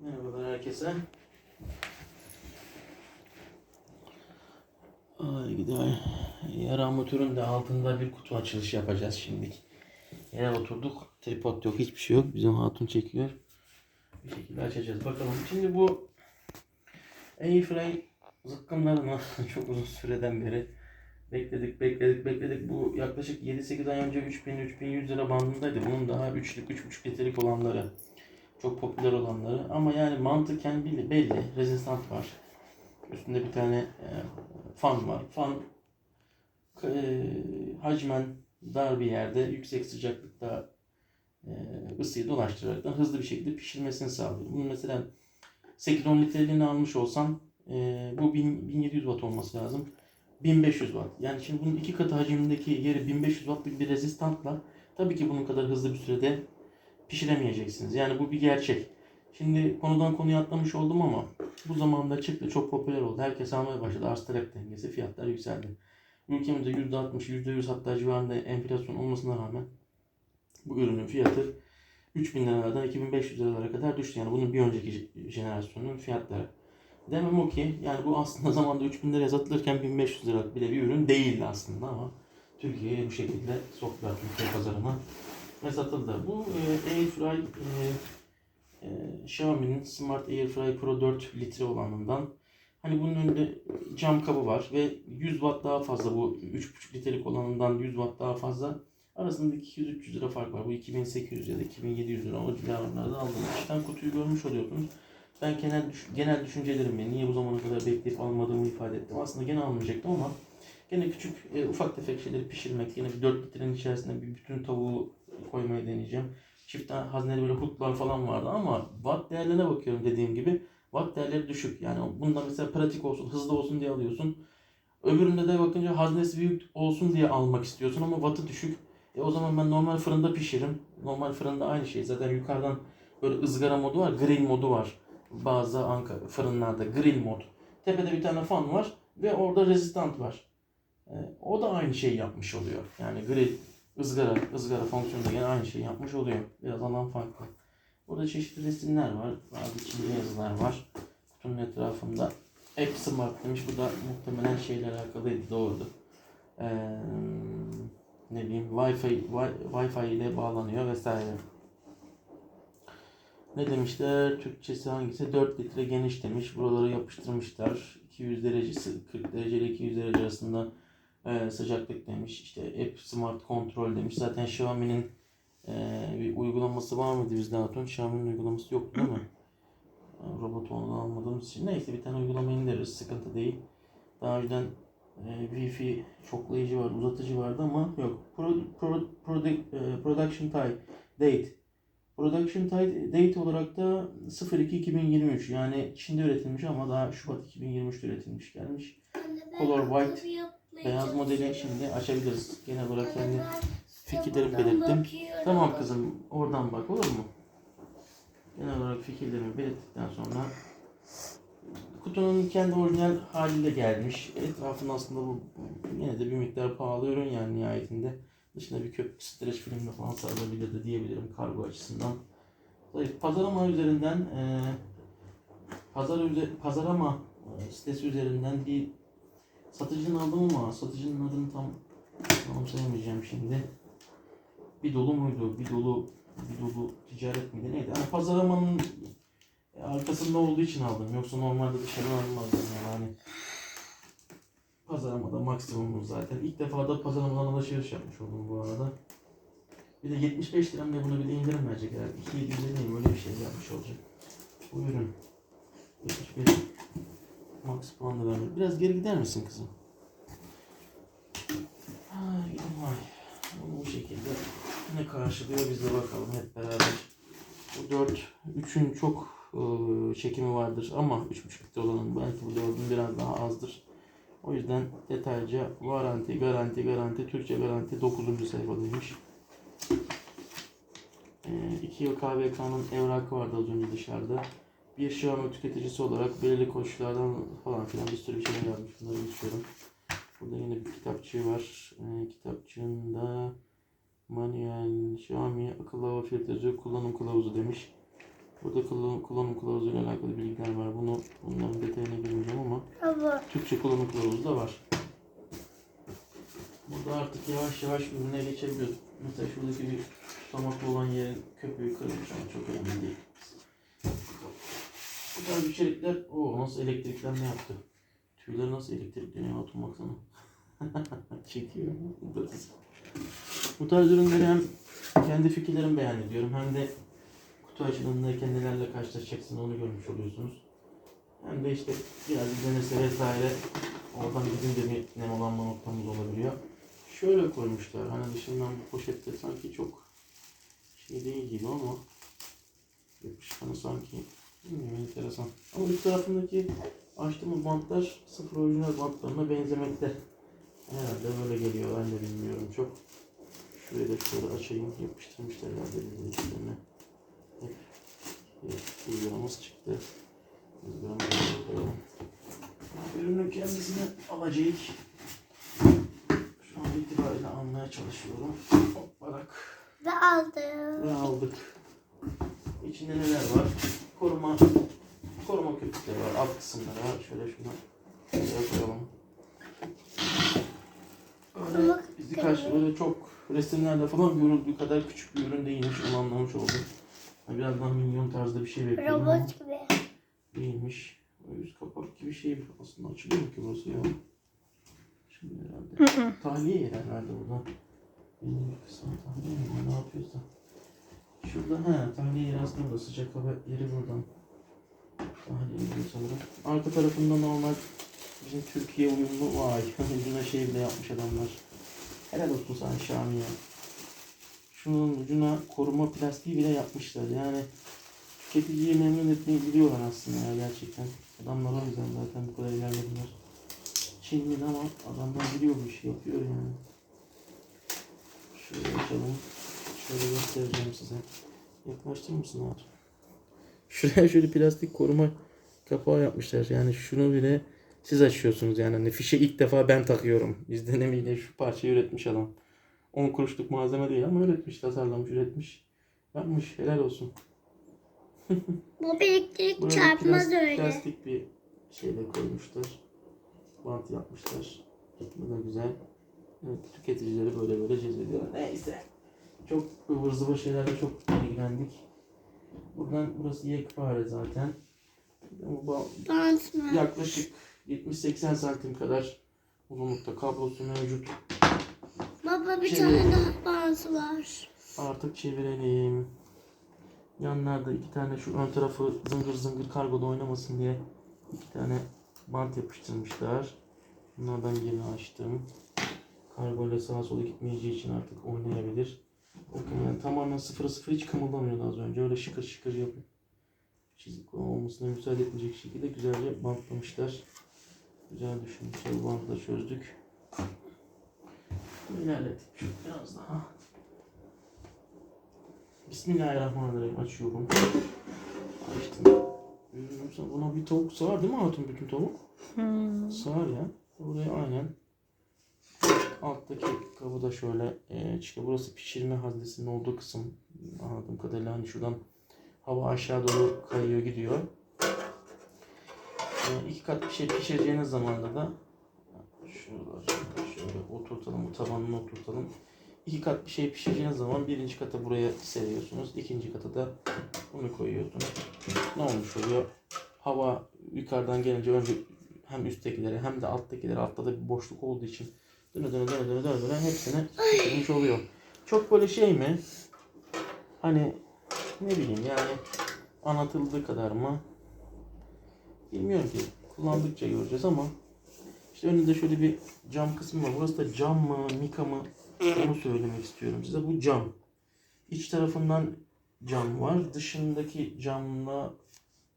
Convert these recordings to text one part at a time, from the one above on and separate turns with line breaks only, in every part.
Merhabalar herkese. Ay gider. Yara motorun da altında bir kutu açılışı yapacağız şimdi. Yere oturduk. Tripod yok, hiçbir şey yok. Bizim hatun çekiyor. Bir şekilde açacağız. Bakalım. Şimdi bu Airfry zıkkımlarını çok uzun süreden beri bekledik, bekledik, bekledik. Bu yaklaşık 7-8 ay önce 3000-3100 lira bandındaydı. Bunun daha 3'lük, 3.5 litrelik olanları. Çok popüler olanları. Ama yani mantıken belli. belli. Rezistant var. Üstünde bir tane e, fan var. Fan e, hacmen dar bir yerde yüksek sıcaklıkta e, ısıyı dolaştırarak hızlı bir şekilde pişirmesini sağlıyor. Bunu mesela 8-10 litreliğini almış olsam e, bu 1000, 1700 watt olması lazım. 1500 watt. Yani şimdi bunun iki katı hacimdeki yeri 1500 watt bir, bir rezistantla tabii ki bunun kadar hızlı bir sürede pişiremeyeceksiniz. Yani bu bir gerçek. Şimdi konudan konuya atlamış oldum ama bu zamanda çıktı. Çok popüler oldu. Herkes almaya başladı. Arz talep dengesi. Fiyatlar yükseldi. Ülkemizde %60, %100 hatta civarında enflasyon olmasına rağmen bu ürünün fiyatı 3000 liralardan 2500 liralara kadar düştü. Yani bunun bir önceki jenerasyonun fiyatları. Demem o ki yani bu aslında zamanda 3000 liraya satılırken 1500 lira bile bir ürün değildi aslında ama Türkiye'ye bu şekilde soktular Türkiye pazarına ve satıldı. Bu e, Airfry e, e, Xiaomi'nin Smart Airfry Pro 4 litre olanından hani bunun önünde cam kabı var ve 100 watt daha fazla bu 3.5 litrelik olanından 100 watt daha fazla arasında 200-300 lira fark var. Bu 2800 ya da 2700 lira o civarlarda aldım. İçten kutuyu görmüş oluyorsunuz. Ben genel, genel düşüncelerimi niye bu zamana kadar bekleyip almadığımı ifade ettim. Aslında gene almayacaktım ama gene küçük e, ufak tefek şeyleri pişirmek yine bir 4 litrenin içerisine bir bütün tavuğu koymayı deneyeceğim. Çift hazneli böyle hooklar falan vardı ama watt değerlerine bakıyorum dediğim gibi. Watt değerleri düşük. Yani bunda mesela pratik olsun, hızlı olsun diye alıyorsun. Öbüründe de bakınca haznesi büyük olsun diye almak istiyorsun ama wattı düşük. E o zaman ben normal fırında pişiririm. Normal fırında aynı şey. Zaten yukarıdan böyle ızgara modu var, grill modu var. Bazı Ankara fırınlarda grill mod. Tepede bir tane fan var ve orada rezistant var. E, o da aynı şeyi yapmış oluyor. Yani grill ızgara, ızgara fonksiyonunda yine aynı şeyi yapmış oluyor. Biraz alan farklı. Burada çeşitli resimler var. Bazı Çince yazılar var. Kutunun etrafında. App Smart demiş. Bu da muhtemelen şeyle alakalıydı. Doğrudu. Ee, ne bileyim Wi-Fi, Wi- Wi-Fi ile bağlanıyor vesaire. Ne demişler? Türkçesi hangisi? 4 litre geniş demiş. Buraları yapıştırmışlar. 200 derecesi 40 derece ile 200 derece arasında e, sıcaklık demiş. İşte App Smart Control demiş. Zaten Xiaomi'nin e, bir uygulaması var mıydı bizde Hatun? Xiaomi'nin uygulaması yoktu değil mi? Robotu onu almadığımız. Neyse bir tane uygulama indiririz. Sıkıntı değil. Daha önceden e, Wi-Fi çoklayıcı var, uzatıcı vardı ama yok. Pro, pro, produ- e, production Time Date. Production Date olarak da 02-2023 yani Çin'de üretilmiş ama daha Şubat 2023'te üretilmiş gelmiş. Color white, Beyaz modeli şimdi açabiliriz. Genel olarak kendi fikirlerimi belirttim. Tamam kızım oradan bak olur mu? Genel olarak fikirlerimi belirttikten sonra kutunun kendi orijinal haliyle gelmiş. Etrafında aslında bu yine de bir miktar pahalı ürün yani nihayetinde. Dışında bir köpük streç filmle falan sarılabilirdi diyebilirim kargo açısından. Tabii pazarama üzerinden e, pazar üze, pazarama e, sitesi üzerinden bir satıcının aldım ama satıcının adını tam anımsayamayacağım şimdi. Bir dolu muydu? Bir dolu bir dolu ticaret miydi? Neydi? Yani pazaramanın arkasında olduğu için aldım. Yoksa normalde dışarıdan almazdım yani. Hani Pazaramada maksimumum zaten. İlk defa da pazaramadan alışveriş yapmış oldum bu arada. Bir de 75 liram da buna bir de indirim verecek herhalde. 2750 mi öyle bir şey yapmış olacak. Bu ürün. 75 max puan da vermiyor. Biraz geri gider misin kızım? Ay ay. Bunu bu şekilde ne karşılıyor biz de bakalım hep beraber. Bu 4, 3'ün çok e, çekimi vardır ama 3.5 litre olanın belki bu 4'ün biraz daha azdır. O yüzden detaylıca garanti, garanti, garanti, Türkçe garanti 9. sayfadaymış. 2 yıl KVK'nın evrakı vardı az önce dışarıda. Bir Xiaomi tüketicisi olarak belirli koşullardan falan filan bir sürü bir şeyler yazmış. Bunları geçiyorum. Burada yine bir kitapçığı var. Ee, kitapçığın da manuel Xiaomi akıllı hava filtresi kullanım kılavuzu demiş. Burada kullanım, kullanım kılavuzuyla alakalı bilgiler var. Bunu bunların detayına girmeyeceğim ama
Baba.
Türkçe kullanım kılavuzu da var. Burada artık yavaş yavaş ürüne geçebiliyoruz. Mesela şuradaki bir tutamaklı olan yerin köpüğü kırılmış ama çok önemli değil. Bu tarz içerikler, o nasıl elektriklenme yaptı. Tüyler nasıl elektrikleniyor otur baksana. Çekiyor. Bu tarz ürünleri hem kendi fikirlerimi beyan ediyorum hem de kutu açılımındayken nelerle karşılaşacaksın onu görmüş oluyorsunuz. Hem de işte biraz izlenirse vesaire oradan bizim de bir nemalanma noktamız olabiliyor. Şöyle koymuşlar hani dışından bu poşette sanki çok şey değil gibi ama yapışkanı sanki bilmiyorum enteresan. Ama üst tarafındaki açtığımız bantlar sıfır orijinal bantlarına benzemekte. Herhalde böyle geliyor ben de bilmiyorum çok. Şurayı da şöyle açayım yapıştırmışlar herhalde bizim içlerine. Hep, hep uygulamamız çıktı. Izgaramızı koyalım. Ürünün kendisini alacağız. Şu an itibariyle almaya çalışıyorum. Hopparak.
Ve aldım.
Ve aldık. İçinde neler var? Koruma koruma köpükleri var. Alt kısımları var. Şöyle şuna şöyle koyalım. Öyle birkaç
köpükleri.
böyle çok resimlerde falan görüldüğü kadar küçük bir ürün değilmiş. Onu anlamış oldum. Yani Birazdan milyon tarzda bir şey bekliyordum ama
Robot gibi.
değilmiş. Yüz kapak gibi şey aslında açılıyor mu ki burası ya? Şimdi herhalde. Tahliye yeri herhalde burada. Benim kısmı tahliye mi? Ne yapıyoruz da? Şurada he tahliye yeri aslında burada. Sıcak hava yeri buradan. Tahliye ediyor sanırım. Arka tarafında normal bizim Türkiye uyumlu vay. Ucuna şey bile yapmış adamlar. Helal olsun sana Şami ya. Şunun ucuna koruma plastiği bile yapmışlar. Yani tüketiciyi memnun etmeyi biliyorlar aslında ya gerçekten. Adamlar o yüzden zaten bu kadar ilerlediler. Çinli ama adamlar biliyor bu işi yapıyor yani. Şöyle açalım. Şöyle göstereceğim size. Yaklaştırır mısın abi? Şuraya şöyle plastik koruma kapağı yapmışlar. Yani şunu bile siz açıyorsunuz yani. Hani fişe ilk defa ben takıyorum. İzlenimiyle şu parçayı üretmiş adam. 10 kuruşluk malzeme değil ama üretmiş, tasarlamış, üretmiş. Yapmış. Helal olsun.
Bu elektrik
Böyle
çarpmaz
plas-
öyle.
Plastik bir şeyle koymuşlar. Bant yapmışlar. Bu da güzel. Evet, tüketicileri böyle böyle cezbediyorlar. Neyse. Çok ıvır zıvır şeylerle çok ilgilendik. Buradan burası yekpare zaten. Bu
Bant mı?
yaklaşık 70-80 santim kadar uzunlukta kablosu mevcut.
Baba bir
Şey-
tane daha bant var.
Artık çevirelim. Yanlarda iki tane şu ön tarafı zıngır zıngır kargoda oynamasın diye iki tane bant yapıştırmışlar. Bunlardan birini açtım. Kargo ile sağa sola gitmeyeceği için artık oynayabilir. Bakın yani tamamen sıfır sıfır hiç kımıldamıyordu az önce. Öyle şıkır şıkır yapıp çizik olmasına müsaade etmeyecek şekilde güzelce bantlamışlar. Güzel düşünmüşler. Bantla çözdük. İlerlettik şu biraz daha. Bismillahirrahmanirrahim açıyorum. Açtım. Buna bir tavuk sığar değil mi hatun bütün tavuk? Sığar ya. Buraya aynen. Alttaki kabı da şöyle e, işte burası pişirme haznesinin olduğu kısım. Anladığım kadarıyla hani şuradan hava aşağı doğru kayıyor gidiyor. E, iki kat bir şey pişireceğiniz zaman da da şuraları şöyle oturtalım, tabanını oturtalım. İki kat bir şey pişireceğiniz zaman birinci kata buraya seriyorsunuz. ikinci kata da bunu koyuyorsunuz. Ne olmuş oluyor? Hava yukarıdan gelince önce hem üsttekilere hem de alttakilere altta da bir boşluk olduğu için döne döne döne döne döne, döne hepsine pişirmiş oluyor. Çok böyle şey mi? Hani ne bileyim yani anlatıldığı kadar mı? Bilmiyorum ki. Kullandıkça göreceğiz ama işte önünde şöyle bir cam kısmı var. Burası da cam mı, mika mı? Onu söylemek istiyorum size. Bu cam. İç tarafından cam var. Dışındaki camla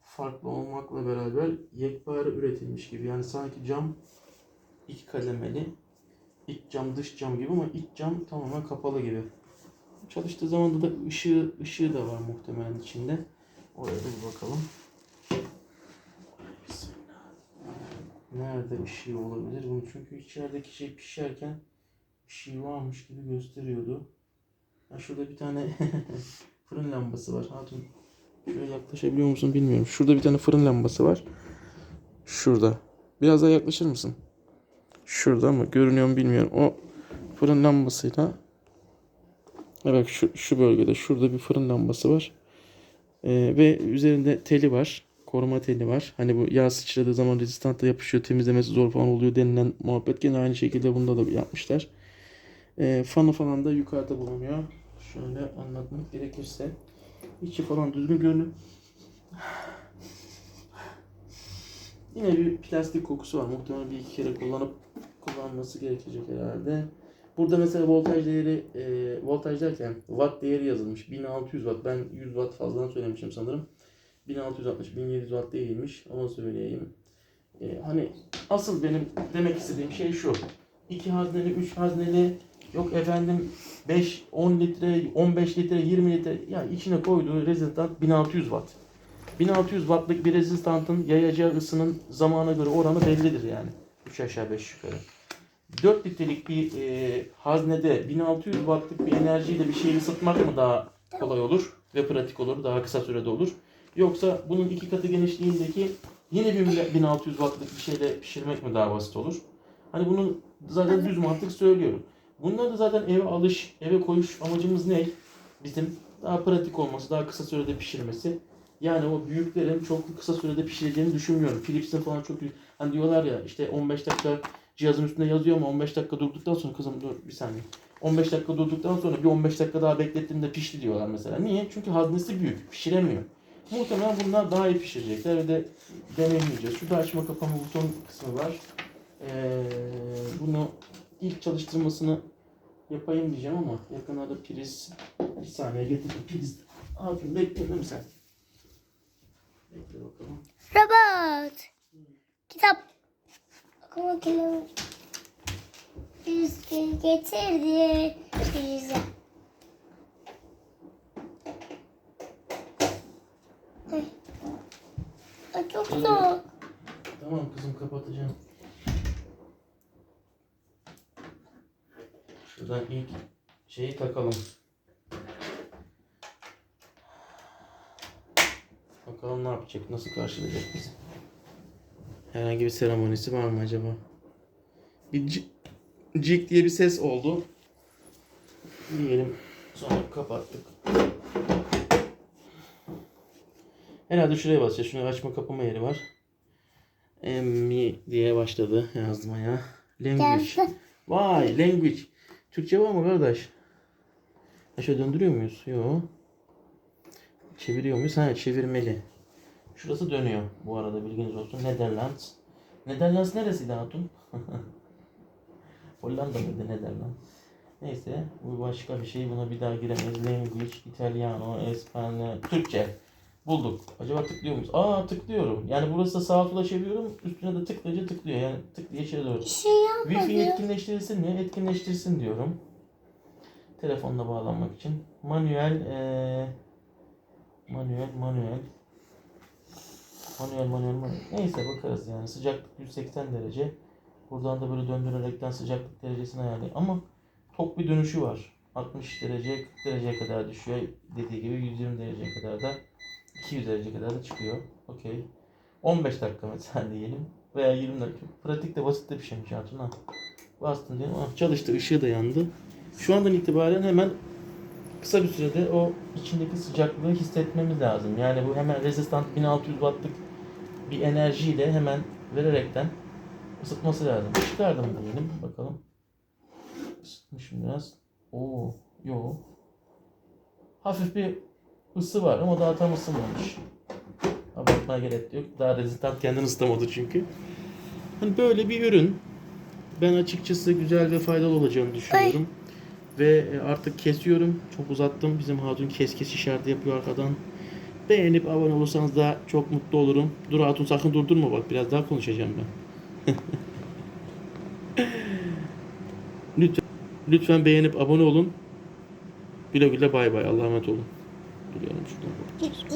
farklı olmakla beraber yekpare üretilmiş gibi. Yani sanki cam iki kademeli. İç cam dış cam gibi ama iç cam tamamen kapalı gibi. Çalıştığı zaman da ışığı, ışığı da var muhtemelen içinde. Oraya da bir bakalım. Nerede ışığı olabilir bunun? Çünkü içerideki şey pişerken ışığı varmış gibi gösteriyordu. Ha şurada bir tane fırın lambası var. Hatun Şöyle yaklaşabiliyor musun bilmiyorum. Şurada bir tane fırın lambası var. Şurada. Biraz daha yaklaşır mısın? Şurada ama görünüyor mu bilmiyorum. O fırın lambasıyla Evet şu, şu bölgede şurada bir fırın lambası var. Ee, ve üzerinde teli var. Koruma teli var. Hani bu yağ sıçradığı zaman rezistantla yapışıyor. Temizlemesi zor falan oluyor denilen muhabbet. Gene aynı şekilde bunda da yapmışlar. Ee, fanı falan da yukarıda bulunuyor. Şöyle anlatmak gerekirse. içi falan düzgün görünüyor. Yine bir plastik kokusu var. Muhtemelen bir iki kere kullanıp kullanması gerekecek herhalde. Burada mesela voltaj değeri, e, voltaj derken watt değeri yazılmış. 1600 watt. Ben 100 watt fazladan söylemişim sanırım. 1660, 1700 watt değilmiş. Onu söyleyeyim. E, hani asıl benim demek istediğim şey şu. 2 hazneli, 3 hazneli, yok efendim 5, 10 litre, 15 litre, 20 litre ya içine koyduğu rezistant 1600 watt. 1600 wattlık bir rezistantın yayacağı ısının zamana göre oranı bellidir yani. 3 aşağı 5 yukarı. 4 litrelik bir e, haznede 1600 wattlık bir enerjiyle bir şeyi ısıtmak mı daha kolay olur ve pratik olur, daha kısa sürede olur? Yoksa bunun iki katı genişliğindeki yine bir 1600 wattlık bir şeyle pişirmek mi daha basit olur? Hani bunun zaten düz mantık söylüyorum. Bunlar da zaten eve alış, eve koyuş amacımız ne? Bizim daha pratik olması, daha kısa sürede pişirmesi. Yani o büyüklerin çok kısa sürede pişireceğini düşünmüyorum. Philips'in falan çok hani diyorlar ya işte 15 dakika cihazın üstünde yazıyor ama 15 dakika durduktan sonra kızım dur bir saniye. 15 dakika durduktan sonra bir 15 dakika daha beklettiğinde pişti diyorlar mesela. Niye? Çünkü haznesi büyük. Pişiremiyor. Muhtemelen bunlar daha iyi pişirecekler ve de deneyimleyeceğiz. Şurada açma kapama buton kısmı var. Ee, bunu ilk çalıştırmasını yapayım diyeceğim ama yakınlarda priz bir saniye getirdim priz. Abi bekle değil mi sen? Bekle bakalım.
Robot. Kitap. Okuma kitabı. Bisküvi getirdi. Ay. Ay çok soğuk.
Tamam kızım kapatacağım. Şuradan ilk şeyi takalım. Bakalım ne yapacak, nasıl karşılayacak bizi. Herhangi bir seremonisi var mı acaba? Bir cik diye bir ses oldu. Diyelim sonra kapattık. Herhalde şuraya basacağız. Şunu açma kapama yeri var. Emmi diye başladı yazmaya. Language. Vay language. Türkçe var mı kardeş? Aşağı döndürüyor muyuz? Yok. Çeviriyor muyuz? Ha çevirmeli. Şurası dönüyor bu arada bilginiz olsun. Netherlands. Netherlands neresiydi Hatun? Hollanda mıydı Netherlands? Neyse bu başka bir şey. Buna bir daha giremeyiz. Language, Italiano, Espanyol, Türkçe. Bulduk. Acaba tıklıyor muyuz? Aa tıklıyorum. Yani burası da sağa sola çeviriyorum. Üstüne de tıklayınca tıklıyor. Yani tık diye içeri doğru.
Şey
Wi-Fi
yapmadı.
etkinleştirilsin mi? Etkinleştirsin diyorum. Telefonla bağlanmak için. Manuel eee manuel manuel manuel manuel manuel. Neyse bakarız yani. Sıcaklık 180 derece. Buradan da böyle döndürerekten sıcaklık derecesini ayarlayayım. Ama tok bir dönüşü var. 60 derece 40 dereceye kadar düşüyor. Dediği gibi 120 dereceye kadar da 200 derece kadar da çıkıyor. Okey. 15 dakika mesela diyelim. Veya 20 dakika. Pratik de basit de bir şeymiş Hatun ha. Bastın diyelim. Ah, çalıştı. ışığı da yandı. Şu andan itibaren hemen kısa bir sürede o içindeki sıcaklığı hissetmemiz lazım. Yani bu hemen rezistant 1600 wattlık bir enerjiyle hemen vererekten ısıtması lazım. Çıkardım diyelim. Bakalım. Isıtmışım biraz. Oo, yo. Hafif bir ısı var ama daha tam ısınmamış. Abartmaya gerek yok. Daha rezistant kendini ısıtamadı çünkü. Hani böyle bir ürün. Ben açıkçası güzel ve faydalı olacağını düşünüyorum. Ve e, artık kesiyorum. Çok uzattım. Bizim Hatun kes kes işareti yapıyor arkadan. Beğenip abone olursanız da çok mutlu olurum. Dur Hatun sakın durdurma bak biraz daha konuşacağım ben. lütfen, lütfen beğenip abone olun. Güle güle bay bay. Allah'a emanet olun. Duruyorum şuradan.